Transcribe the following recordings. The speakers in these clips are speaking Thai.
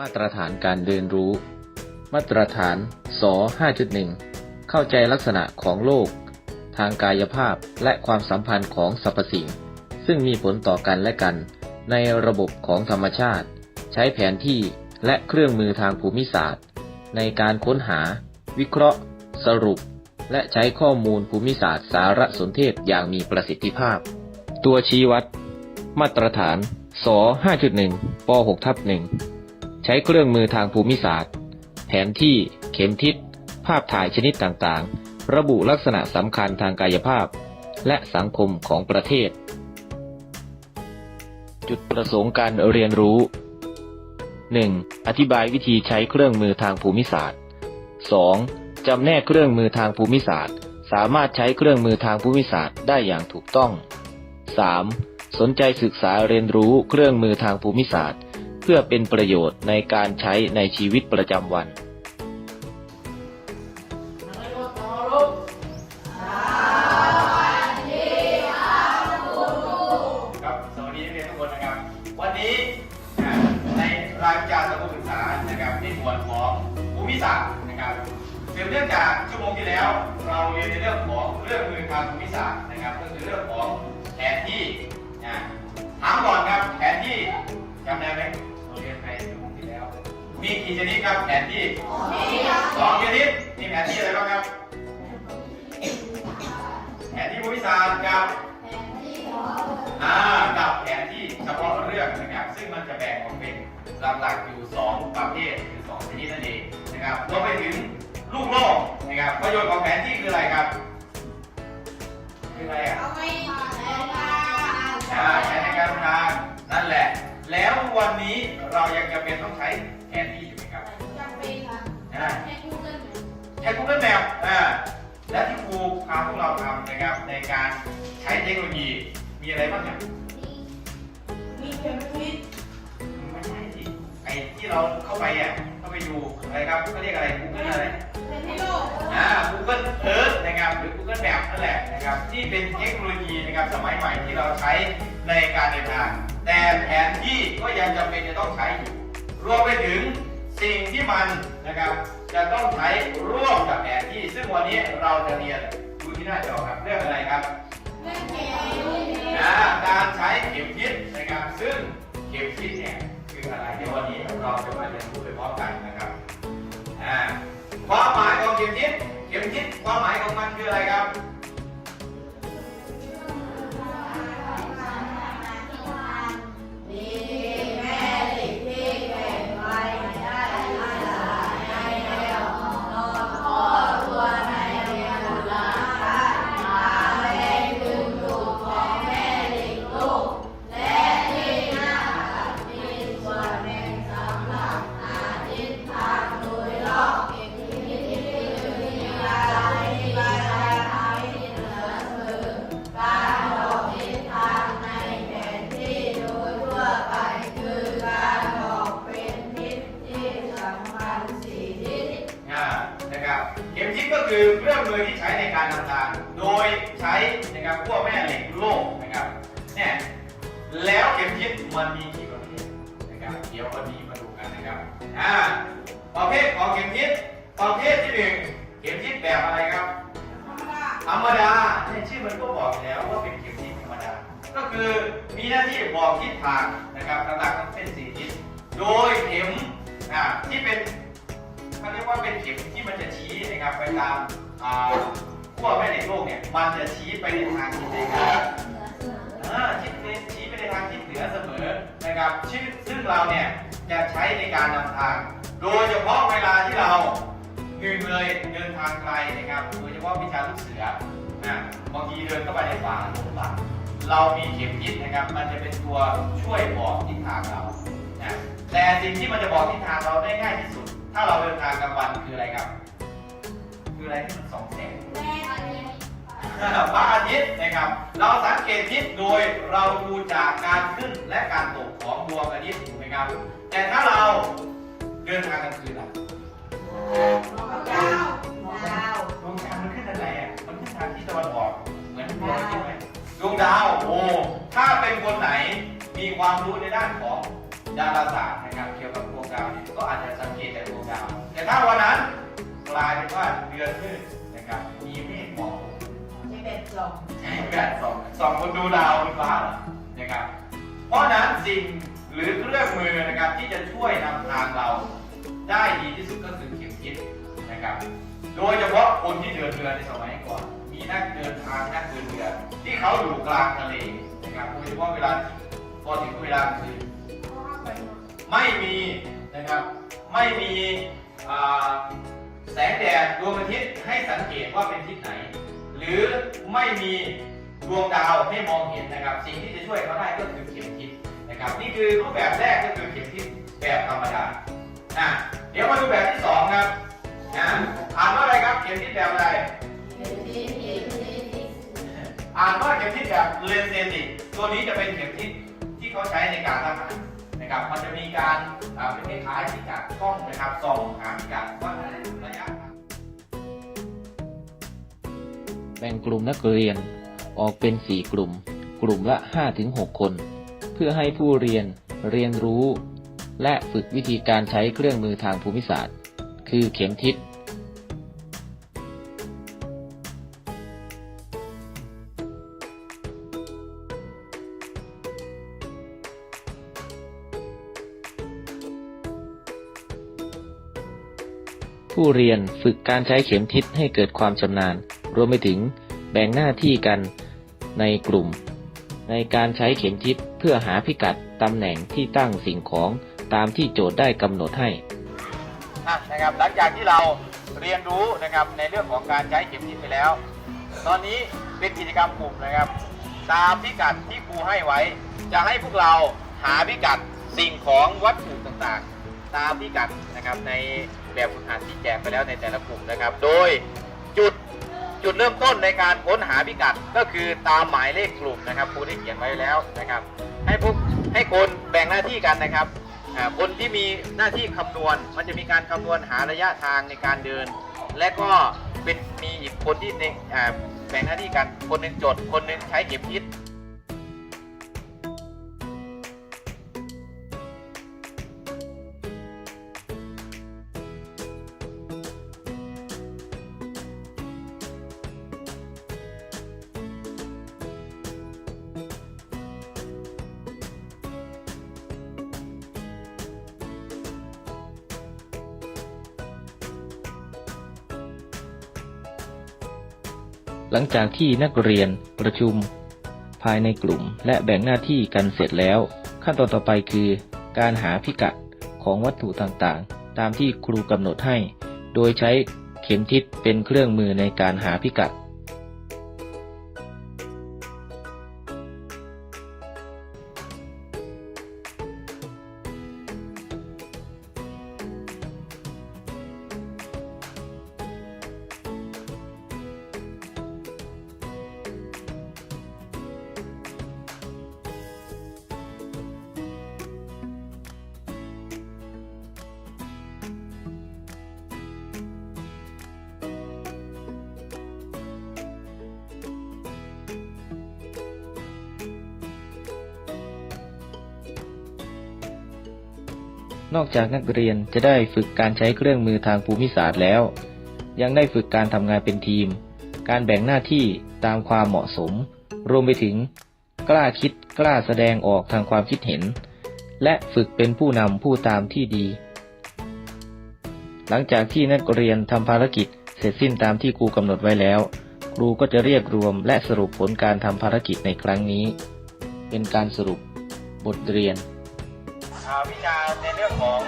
มาตรฐานการเรียนรู้ มาตรฐานส5.1 เข้าใจลักษณะของโลก ทางกายภาพและความสัมพันธ์ของสรรพสิ่ง ซึ่งมีผลต่อกันและกัน ในระบบของธรรมชาติ ใช้แผนที่และเครื่องมือทางภูมิศาสตร์ ในการค้นหา วิเคราะห์ สรุป และใช้ข้อมูลภูมิศาสตร์สารสนเทศอย่างมีประสิทธิภาพ ตัวชี้วัด มาตรฐานส5.1ป6ทับ1 ใช้เครื่องมือทางภูมิศาสตร์ แผนที่ เข็มทิศ ภาพถ่ายชนิดต่างๆ ระบุลักษณะสำคัญทางกายภาพ และสังคมของประเทศ จุดประสงค์การเรียนรู้ 1. อธิบายวิธีใช้เครื่องมือทางภูมิศาสตร์ 2. จำแนกเครื่องมือทางภูมิศาสตร์ สามารถใช้เครื่องมือทางภูมิศาสตร์ได้อย่างถูกต้อง 3. สนใจศึกษาเรียนรู้เครื่องมือทางภูมิศาสตร์ เพื่อเป็นประโยชน์ในการใช้ในชีวิตประจำวัน ครับสวัสดีนักเรียนทุกคนนะครับ วันนี้อ่าในรายวิชาสังคมศึกษานะครับในหมวดของภูมิศาสตร์นะครับสืบเนื่องจากชั่วโมงที่แล้ว เราเรียนในเรื่องของเรื่องมือทางภูมิศาสตร์นะครับก็คือเรื่องของแผนที่นะถามก่อนครับแผนที่จำได้ไหม มีกี่ชนิดครับแผนที่สองชนิดมีแผนที่อะไรบ้างครับ แผนที่ภูมิศาสตร์กับอ่ากับแผนที่เฉพาะเรื่องนะครับ ซึ่งมันจะแบ่งออกเป็นหลักๆอยู่ 2 ประเภทหรือ2ชนิดนั่นเองนะครับรวมไปถึงลูกโลกนะครับประโยชน์ของแผนที่คืออะไรครับ คืออะไรอะอ่าใช้ในการเดินทางนั่นแหละ แล้ววันนี้เรายังจำเป็นต้องใช้ แผนที่อยู่ไหมครับอ่าใช้ Google Map อ่าและที่ครูพาพวกเราทำนะครับในการใช้เทคโนโลยีมีอะไรบ้างเนี่ยไม่ใช่สิไอ้ที่เราเข้าไปอะเข้าไปดูอะไรครับเขาเรียกอะไร Google อะไรอ่า Google Earth นะครับหรือ Google Map นั่นแหละนะครับที่เป็นเทคโนโลยีนะครับสมัยใหม่ที่เราใช้ในการเดินทาง แต่แผนที่ก็ยังจำเป็นจะต้องใช้อยู่ รวมไปถึงสิ่งที่มันนะครับ จะต้องใช้ร่วมกับแผนที่ ซึ่งวันนี้เราจะเรียนดูที่หน้าจอครับเรื่องอะไรครับนะการใช้เข็มทิศ นะครับเข็มทิศก็คือเครื่องมือที่ใช้ในการนำทางโดยใช้นะครับพวกแม่เหล็กโลกนะครับเนี่ยแล้วเข็มทิศมันมีกี่ประเภทนะครับเดี๋ยววันนี้มาดูกันนะครับอ่าประเภทของเข็มทิศประเภทที่หนึ่งเข็มทิศแบบอะไรครับธรรมดาเนี่ยชื่อมันก็บอกอยู่แล้วว่าเป็นเข็มทิศธรรมดา ก็คือมีหน้าที่บอกทิศทางนะครับต่างๆทั้งเส้นสี่ทิศโดยเข็มอ่าที่เป็น ว่าเป็นเข็มที่มันจะชี้นะครับไปตามอ่าขั้วแม่เหล็กโลกเนี่ยมันจะชี้ไปในทางทิศใดครับอ่าชี้ไปชี้ไปในทางทิศเหนือเสมอนะครับชื่อซึ่งเราเนี่ยจะใช้ในการนำทาง โดยเฉพาะเวลาที่เราหนึ่งเลยเดินทางไกลนะครับ โดยเฉพาะวิชาลูกเสือนะบางทีเดินเข้าไปในป่าหลงป่าเรามีเข็มทิศนะครับ มันจะเป็นตัวช่วยบอกทิศทางเรานะแต่สิ่งที่มันจะบอกทิศทางเราได้ง่ายที่สุด ถ้าเราเดินทางกลางวันคืออะไรครับ คืออะไรที่มันสองแสงพระอาทิตย์นะครับ เราสังเกตทิศโดยเราดูจากการขึ้นและการตกของดวงอาทิตย์ถูกไหมครับ แต่ถ้าเราเดินทางกลางคืนล่ะดวงจันทร์มันขึ้นทางไหนอะมันขึ้นทางที่ตะวันออก เหมือนดวงอาทิตย์ไหมดวงดาว โอ้ ถ้าเป็นคนไหนมีความรู้ในด้านของดาราศาสตร์นะครับ เกี่ยวกับดวงดาวเนี่ย แต่ถ้าวันนั้นกลายเป็นว่าเดือนมืดนะครับ มีเมฆหมอกที่เป็นลมใช่ครับสองสองคนดูดาวบนฟ้าเหรอนะครับ เพราะฉะนั้นสิ่งหรือเครื่องมือนะครับที่จะช่วยนำทางเราได้ดีที่สุดก็คือเข็มทิศนะครับ โดยเฉพาะคนที่เดินเรือในสมัยก่อน มีนักเดินทางนักเดินเรือที่เขาอยู่กลางทะเลนะครับโดยเฉพาะเวลาพอถึงเวลากลางคืนไม่มีนะครับ ไม่มีอ่า แสงแดดดวงอาทิตย์ให้สังเกตว่าเป็นทิศไหน หรือไม่มีดวงดาวให้มองเห็นนะครับ สิ่งที่จะช่วยเขาได้ก็คือเข็มทิศนะครับ นี่คือรูปแบบแรกก็คือเข็มทิศแบบธรรมดาอะเดี๋ยวมาดูแบบที่สองครับนะอ่านว่าอะไรครับเข็มทิศแบบอะไรอ่านว่าเข็มทิศแบบเลนเซติกตัวนี้จะเป็นเข็มทิศที่เขาใช้ในการทหาร นะครับ มันจะมีการเป็นคล้ายๆที่จากกล้องนะครับส่องหาพิกัดว่าระยะแบ่งกลุ่มนักเรียนออกเป็น 4 กลุ่ม กลุ่มละ 5-6 คน เพื่อให้ผู้เรียนเรียนรู้ และฝึกวิธีการใช้เครื่องมือทางภูมิศาสตร์ คือเข็มทิศ ผู้เรียนฝึกการใช้เข็มทิศให้เกิดความชำนาญ รวมไปถึงแบ่งหน้าที่กันในกลุ่ม ในการใช้เข็มทิศเพื่อหาพิกัดตำแหน่งที่ตั้งสิ่งของตามที่โจทย์ได้กำหนดให้อะนะครับหลังจากที่เราเรียนรู้นะครับในเรื่องของการใช้เข็มทิศไปแล้ว ตอนนี้เป็นกิจกรรมกลุ่มนะครับ ตามพิกัดที่ครูให้ไว้ จะให้พวกเราหาพิกัดสิ่งของวัตถุต่างๆ ตามพิกัดนะครับใน แบบฝึกหัดที่แจกไปแล้วในแต่ละกลุ่มนะครับ โดยจุดจุดเริ่มต้นในการค้นหาพิกัดก็คือตามหมายเลขกลุ่มนะครับครูได้เขียนไว้แล้วนะครับ ให้พวกให้คนแบ่งหน้าที่กันนะครับคนที่มีหน้าที่คำนวณ มันจะมีการคำนวณหาระยะทางในการเดิน และก็เป็นมีอีกคนที่ในแบ่งหน้าที่กันคนหนึ่งจด คนหนึ่งใช้เข็มทิศ หลังจากที่นักเรียนประชุม ภายในกลุ่ม และแบ่งหน้าที่กันเสร็จแล้ว ขั้นตอนต่อไปคือ การหาพิกัดของวัตถุต่างๆ ตามที่ครูกำหนดให้ โดยใช้เข็มทิศเป็นเครื่องมือในการหาพิกัด นอกจากนักเรียนจะได้ฝึกการใช้เครื่องมือทางภูมิศาสตร์แล้ว ยังได้ฝึกการทำงานเป็นทีม การแบ่งหน้าที่ตามความเหมาะสม รวมไปถึง กล้าคิดกล้าแสดงออกทางความคิดเห็น และฝึกเป็นผู้นำผู้ตามที่ดี หลังจากที่นักเรียนทำภารกิจเสร็จสิ้นตามที่ครูกำหนดไว้แล้ว ครูก็จะเรียกรวมและสรุปผลการทำภารกิจในครั้งนี้ เป็นการสรุปบทเรียน วิชาในเรื่องของ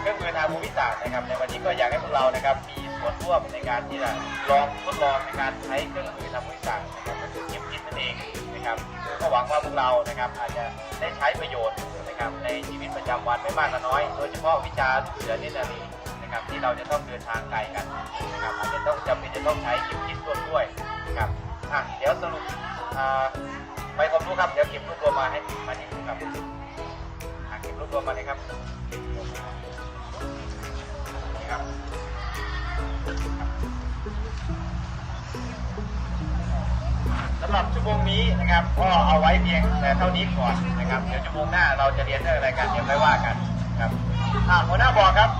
เครื่องมือทางภูมิศาสตร์นะครับ ในวันนี้ก็อยากให้พวกเรานะครับมีส่วนร่วมในการที่จะลองทดลองในการใช้เครื่องมือทางภูมิศาสตร์นะครับก็คือเข็มทิศนั่นเองนะครับก็หวังว่าพวกเรานะครับอาจจะได้ใช้ประโยชน์นะครับในชีวิตประจำวันไม่มากก็น้อย โดยเฉพาะวิชาเสือเนตรนารีนะครับที่เราจะต้องเดินทางไกลกันนะครับอาจจะต้องจำเป็นจะต้องใช้เข็มทิศร่วมด้วยนะครับอะเดี๋ยวสรุปไปความรู้ครับเดี๋ยวเก็บรวบรวมมาให้มาให้ดูครับ รวบรวมมาเลยครับนี่ครับสำหรับชั่วโมงนี้นะครับก็เอาไว้เพียงแต่เท่านี้ก่อนนะครับ เดี๋ยวชั่วโมงหน้าเราจะเรียนเรื่องอะไรกันเดี๋ยวไปว่ากันครับหัวหน้าบอกครับ